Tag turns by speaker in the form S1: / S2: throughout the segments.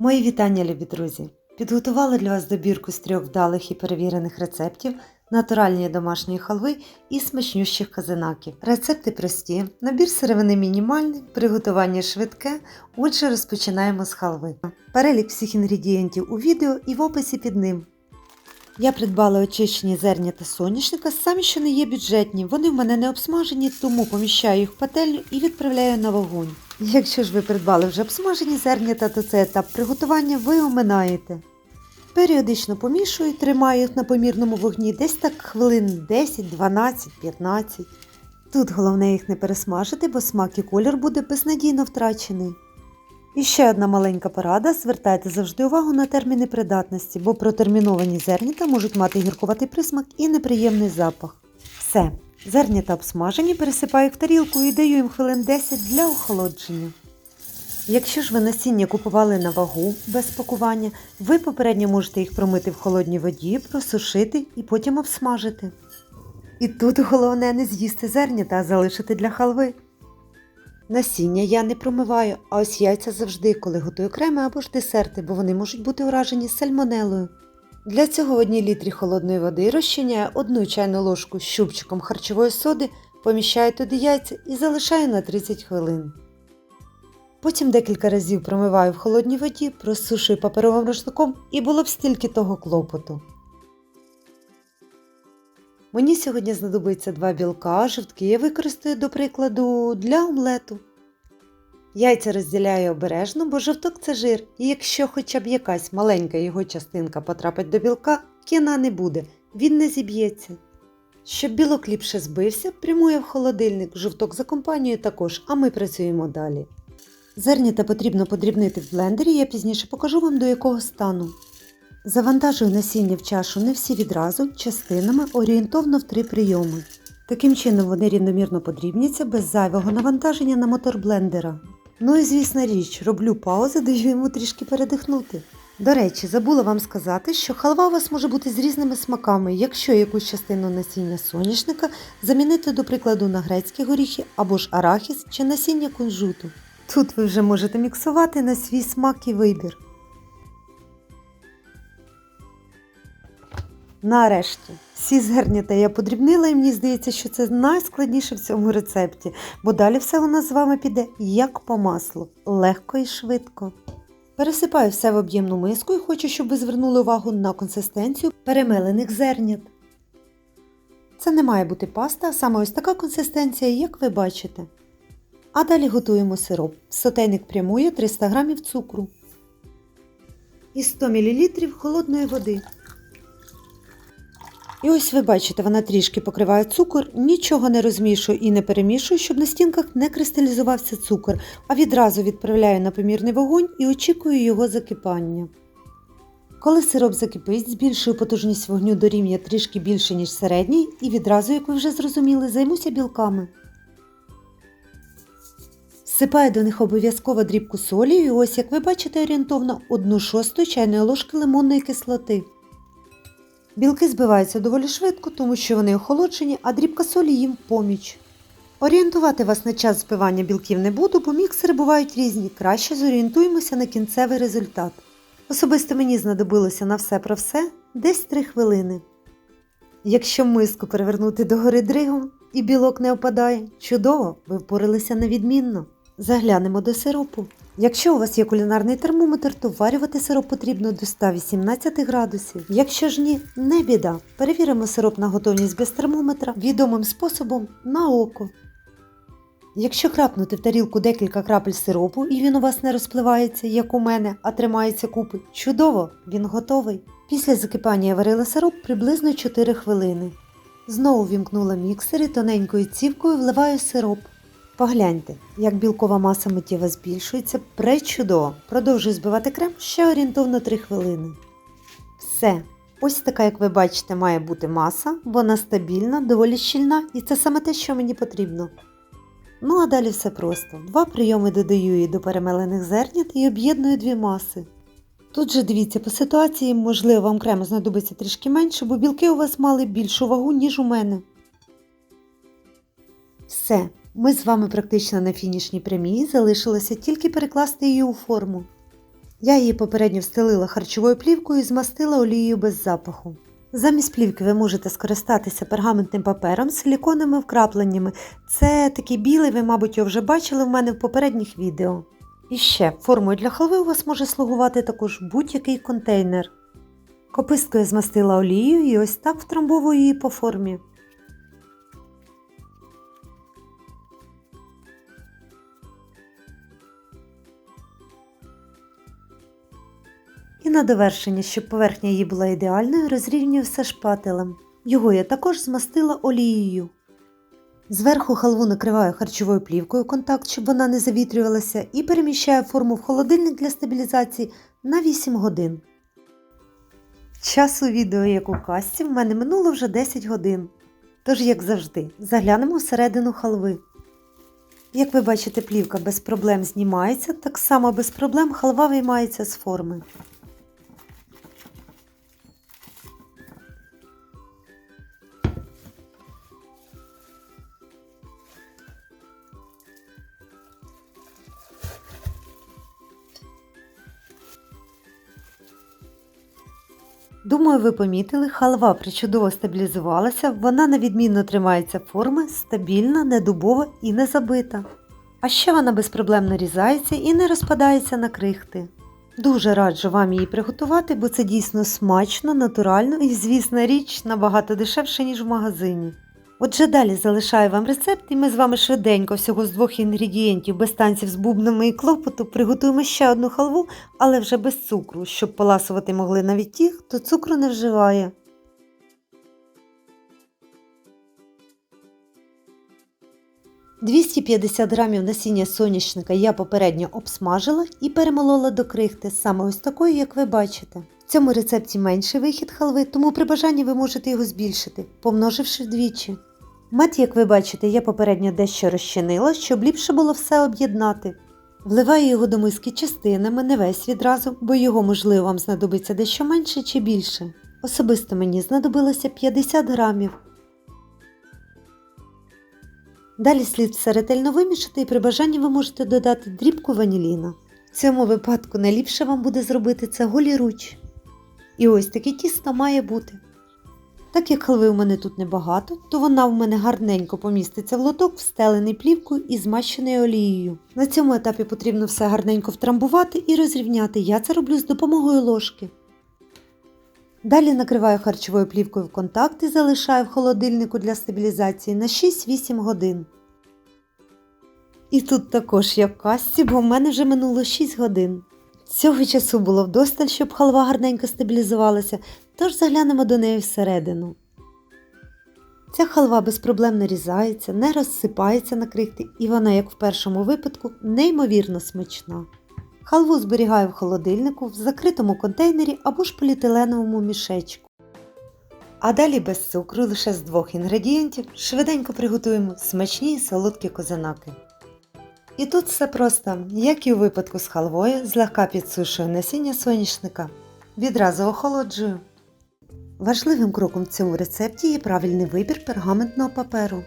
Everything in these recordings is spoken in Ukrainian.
S1: Мої вітання, любі друзі! Підготувала для вас добірку з трьох вдалих і перевірених рецептів, натуральної домашньої халви і смачнющих казанаків. Рецепти прості, набір сировини мінімальний, приготування швидке. Отже, розпочинаємо з халви. Перелік всіх інгредієнтів у відео і в описі під ним. Я придбала очищені зерня та соняшника, самі що не є бюджетні. Вони в мене не обсмажені, тому поміщаю їх в пательню і відправляю на вогонь. Якщо ж ви придбали вже обсмажені зернята, то цей етап приготування ви оминаєте. Періодично помішую, тримаю їх на помірному вогні десь так хвилин 10, 12, 15. Тут головне їх не пересмажити, бо смак і колір буде безнадійно втрачений. І ще одна маленька порада: звертайте завжди увагу на терміни придатності, бо протерміновані зернята можуть мати гіркуватий присмак і неприємний запах. Все, зернята обсмажені, пересипаю в тарілку і даю їм хвилин 10 для охолодження. Якщо ж ви насіння купували на вагу без пакування, ви попередньо можете їх промити в холодній воді, просушити і потім обсмажити. І тут головне не з'їсти зернята, а залишити для халви. Насіння я не промиваю, а ось яйця завжди, коли готую креми або ж десерти, бо вони можуть бути уражені сальмонелою. Для цього в одній літрі холодної води розчиняю одну чайну ложку з щупчиком харчової соди, поміщаю туди яйця і залишаю на 30 хвилин. Потім декілька разів промиваю в холодній воді, просушую паперовим рушником і було б стільки того клопоту. Мені сьогодні знадобиться два білка, жовтки я використаю, до прикладу, для омлету. Яйця розділяю обережно, бо жовток це жир, і якщо хоча б якась маленька його частинка потрапить до білка, кіна не буде, він не зіб'ється. Щоб білок ліпше збився, прямує в холодильник, жовток за компанією також, а ми працюємо далі. Зернята потрібно подрібнити в блендері, я пізніше покажу вам до якого стану. Завантажую насіння в чашу не всі відразу, частинами орієнтовно в три прийоми. Таким чином вони рівномірно подрібняться без зайвого навантаження на мотор блендера. Ну і звісна річ, роблю паузи, даю йому трішки передихнути. До речі, забула вам сказати, що халва у вас може бути з різними смаками, якщо якусь частину насіння соняшника замінити, до прикладу, на грецькі горіхи або ж арахіс чи насіння кунжуту. Тут ви вже можете міксувати на свій смак і вибір. Нарешті, всі зернята я подрібнила і мені здається, що це найскладніше в цьому рецепті, бо далі все у нас з вами піде як по маслу, легко і швидко. Пересипаю все в об'ємну миску і хочу, щоб ви звернули увагу на консистенцію перемелених зернят. Це не має бути паста, а саме ось така консистенція, як ви бачите. А далі готуємо сироп. Сотейник прямує 300 г цукру і 100 мл холодної води. І ось ви бачите, вона трішки покриває цукор, нічого не розмішую і не перемішую, щоб на стінках не кристалізувався цукор, а відразу відправляю на помірний вогонь і очікую його закипання. Коли сироп закипить, збільшую потужність вогню до рівня трішки більше, ніж середній, і відразу, як ви вже зрозуміли, займуся білками. Всипаю до них обов'язково дрібку солі і ось, як ви бачите, орієнтовно 1 шосту чайної ложки лимонної кислоти. Білки збиваються доволі швидко, тому що вони охолоджені, а дрібка солі їм поміч. Орієнтувати вас на час збивання білків не буду, бо міксери бувають різні. Краще зорієнтуємося на кінцевий результат. Особисто мені знадобилося на все про все десь 3 хвилини. Якщо миску перевернути догори дригом і білок не опадає, чудово, ви впоралися невідмінно. Заглянемо до сиропу. Якщо у вас є кулінарний термометр, то варювати сироп потрібно до 118 градусів. Якщо ж ні, не біда. Перевіримо сироп на готовність без термометра відомим способом на око. Якщо крапнути в тарілку декілька крапель сиропу і він у вас не розпливається, як у мене, а тримається купи, чудово, він готовий. Після закипання я варила сироп приблизно 4 хвилини. Знову вімкнула міксер і тоненькою цівкою вливаю сироп. Погляньте, як білкова маса миттєво збільшується, пречудово. Продовжую збивати крем ще орієнтовно 3 хвилини. Все. Ось така, як ви бачите, має бути маса, вона стабільна, доволі щільна, і це саме те, що мені потрібно. Ну а далі все просто. Два прийоми додаю її до перемелених зернят і об'єдную дві маси. Тут же дивіться, по ситуації, можливо, вам крему знадобиться трішки менше, бо білки у вас мали більшу вагу, ніж у мене. Все, ми з вами практично на фінішній прямій, залишилося тільки перекласти її у форму. Я її попередньо встелила харчовою плівкою і змастила олією без запаху. Замість плівки ви можете скористатися пергаментним папером з силіконовими вкрапленнями. Це такий білий, ви, мабуть, його вже бачили в мене в попередніх відео. І ще формою для халви у вас може слугувати також будь-який контейнер. Кописткою змастила олією і ось так втрамбовую її по формі. І на довершення, щоб поверхня її була ідеальною, розрівнюю все шпателем. Його я також змастила олією. Зверху халву накриваю харчовою плівкою контакт, щоб вона не завітрювалася, і переміщаю форму в холодильник для стабілізації на 8 годин. Часу відео, як у касті, в мене минуло вже 10 годин. Тож, як завжди, заглянемо всередину халви. Як ви бачите, плівка без проблем знімається, так само без проблем халва виймається з форми. Думаю, ви помітили, халва причудово стабілізувалася, вона невідмінно тримається форми, стабільна, не дубова і не забита. А ще вона без проблем нарізається і не розпадається на крихти. Дуже раджу вам її приготувати, бо це дійсно смачно, натурально і, звісна річ, набагато дешевше, ніж в магазині. Отже, далі залишаю вам рецепт, і ми з вами швиденько всього з двох інгредієнтів без танців з бубнами і клопоту приготуємо ще одну халву, але вже без цукру, щоб поласувати могли навіть ті, хто цукру не вживає. «250 грамів насіння соняшника я попередньо обсмажила і перемолола до крихти, саме ось такої, як ви бачите. В цьому рецепті менший вихід халви, тому при бажанні ви можете його збільшити, помноживши вдвічі. Мед, як ви бачите, я попередньо дещо розчинила, щоб ліпше було все об'єднати. Вливаю його до миски частинами, не весь відразу, бо його, можливо, вам знадобиться дещо менше чи більше. Особисто мені знадобилося 50 грамів. Далі слід все ретельно вимішати і при бажанні ви можете додати дрібку ваніліна. В цьому випадку найліпше вам буде зробити це голіруч. І ось таке тісто має бути. Так як халви у мене тут небагато, то вона в мене гарненько поміститься в лоток, встелений плівкою і змащений олією. На цьому етапі потрібно все гарненько втрамбувати і розрівняти. Я це роблю з допомогою ложки. Далі накриваю харчовою плівкою в контакт і залишаю в холодильнику для стабілізації на 6-8 годин. І тут також як в касті, бо в мене вже минуло 6 годин. Цього часу було вдосталь, щоб халва гарненько стабілізувалася, тож заглянемо до неї всередину. Ця халва без проблем нарізається, не розсипається на крихти, і вона, як в першому випадку, неймовірно смачна. Халву зберігаю в холодильнику в закритому контейнері або ж поліетиленовому мішечку. А далі без цукру лише з двох інгредієнтів швиденько приготуємо смачні солодкі козанаки. І тут все просто, як і у випадку з халвою, злегка підсушую насіння соняшника. Відразу охолоджую. Важливим кроком в цьому рецепті є правильний вибір пергаментного паперу.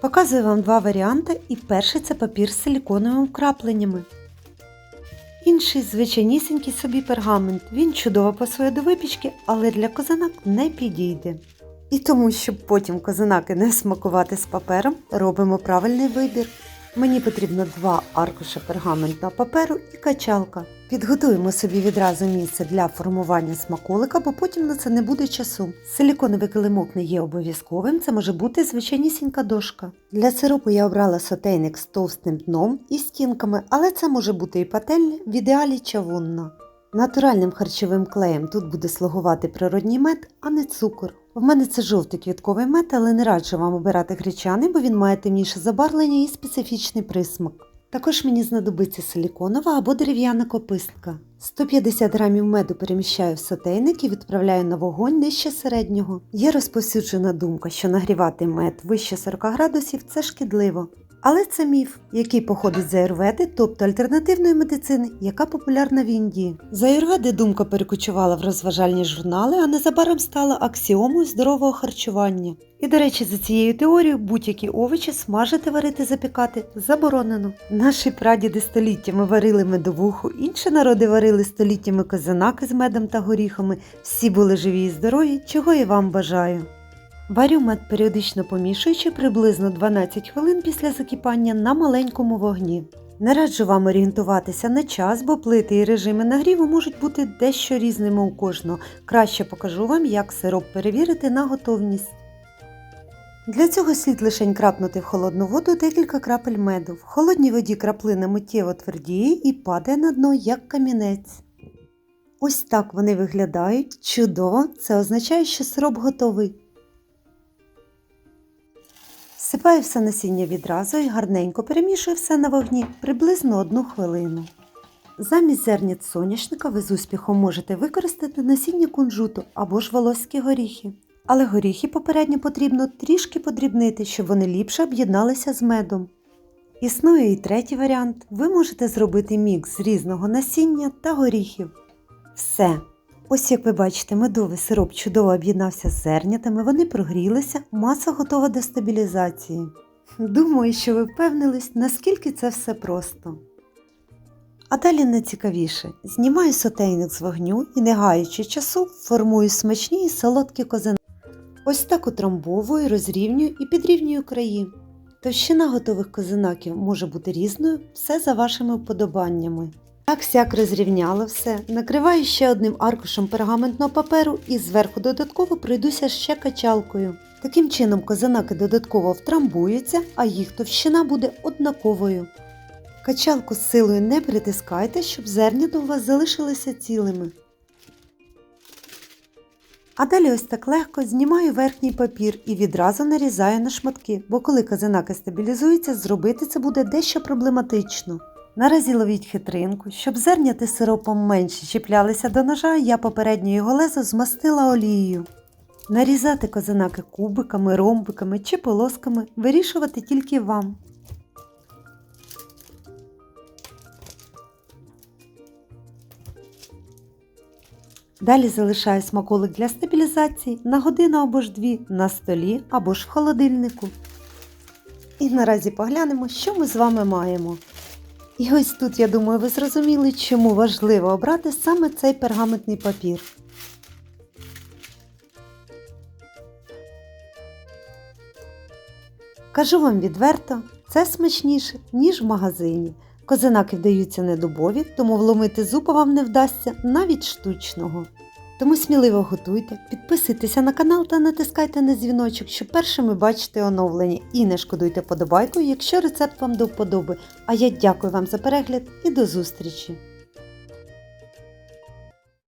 S1: Показую вам два варіанти, і перший це папір з силіконовими вкрапленнями. Інший звичайнісінький собі пергамент. Він чудово пасує до випічки, але для козанак не підійде. І тому, щоб потім козанаки не смакувати з папером, робимо правильний вибір. Мені потрібно два аркуші пергаментного паперу і качалка. Підготуємо собі відразу місце для формування смаколика, бо потім на це не буде часу. Силіконовий килимок не є обов'язковим, це може бути звичайнісінька дошка. Для сиропу я обрала сотейник з товстим дном і стінками, але це може бути і пательня, в ідеалі чавунна. Натуральним харчовим клеєм тут буде слугувати природній мед, а не цукор. В мене це жовтий квітковий мед, але не раджу вам обирати гречаний, бо він має темніше забарвлення і специфічний присмак. Також мені знадобиться силіконова або дерев'яна копистка. 150 грамів меду переміщаю в сотейник і відправляю на вогонь нижче середнього. Є розповсюджена думка, що нагрівати мед вище 40 градусів це шкідливо. Але це міф, який походить з аюрведи, тобто альтернативної медицини, яка популярна в Індії. З аюрведи думка перекочувала в розважальні журнали, а незабаром стала аксіомою здорового харчування. І, до речі, за цією теорією будь-які овочі смажити, варити, запікати заборонено. Наші прадіди століттями варили медовуху, інші народи варили століттями козанаки з медом та горіхами. Всі були живі і здорові, чого і вам бажаю. Варю мед періодично помішуючи приблизно 12 хвилин після закипання на маленькому вогні. Не раджу вам орієнтуватися на час, бо плити і режими нагріву можуть бути дещо різними у кожного. Краще покажу вам, як сироп перевірити на готовність. Для цього слід лишень крапнути в холодну воду декілька крапель меду. В холодній воді краплина миттєво твердіє і падає на дно як камінець. Ось так вони виглядають. Чудово! Це означає, що сироп готовий. Сипаю все насіння відразу і гарненько перемішую все на вогні приблизно одну хвилину. Замість зернят соняшника ви з успіхом можете використати насіння кунжуту або ж волоські горіхи. Але горіхи попередньо потрібно трішки подрібнити, щоб вони ліпше об'єдналися з медом. Існує і третій варіант. Ви можете зробити мікс з різного насіння та горіхів. Все. Ось як ви бачите, медовий сироп чудово об'єднався з зернятами, вони прогрілися, маса готова до стабілізації. Думаю, що ви впевнились, наскільки це все просто. А далі найцікавіше. Знімаю сотейник з вогню і, не гаючи часу, формую смачні і солодкі козини. Ось так утрамбовую, розрівнюю і підрівнюю краї. Товщина готових козинаків може бути різною, все за вашими вподобаннями. Так сяк розрівняла все, накриваю ще одним аркушем пергаментного паперу і зверху додатково пройдуся ще качалкою. Таким чином козинаки додатково втрамбуються, а їх товщина буде однаковою. Качалку з силою не притискайте, щоб зернята у вас залишилися цілими. А далі ось так легко знімаю верхній папір і відразу нарізаю на шматки, бо коли казанаки стабілізуються, зробити це буде дещо проблематично. Наразі ловіть хитринку, щоб зерняти сиропом менше чіплялися до ножа, я попередньо його лезо змастила олією. Нарізати козинаки кубиками, ромбиками чи полосками вирішувати тільки вам. Далі залишаю смаколик для стабілізації на годину або ж дві на столі або ж в холодильнику. І наразі поглянемо, що ми з вами маємо. І ось тут, я думаю, ви зрозуміли, чому важливо обрати саме цей пергаментний папір. Кажу вам відверто, це смачніше, ніж в магазині. Козинаки вдаються недобові, тому вломити зуба вам не вдасться навіть штучного. Тому сміливо готуйте, підписуйтеся на канал та натискайте на дзвіночок, щоб першими бачити оновлення. І не шкодуйте подобайку, якщо рецепт вам до вподоби. А я дякую вам за перегляд і до зустрічі!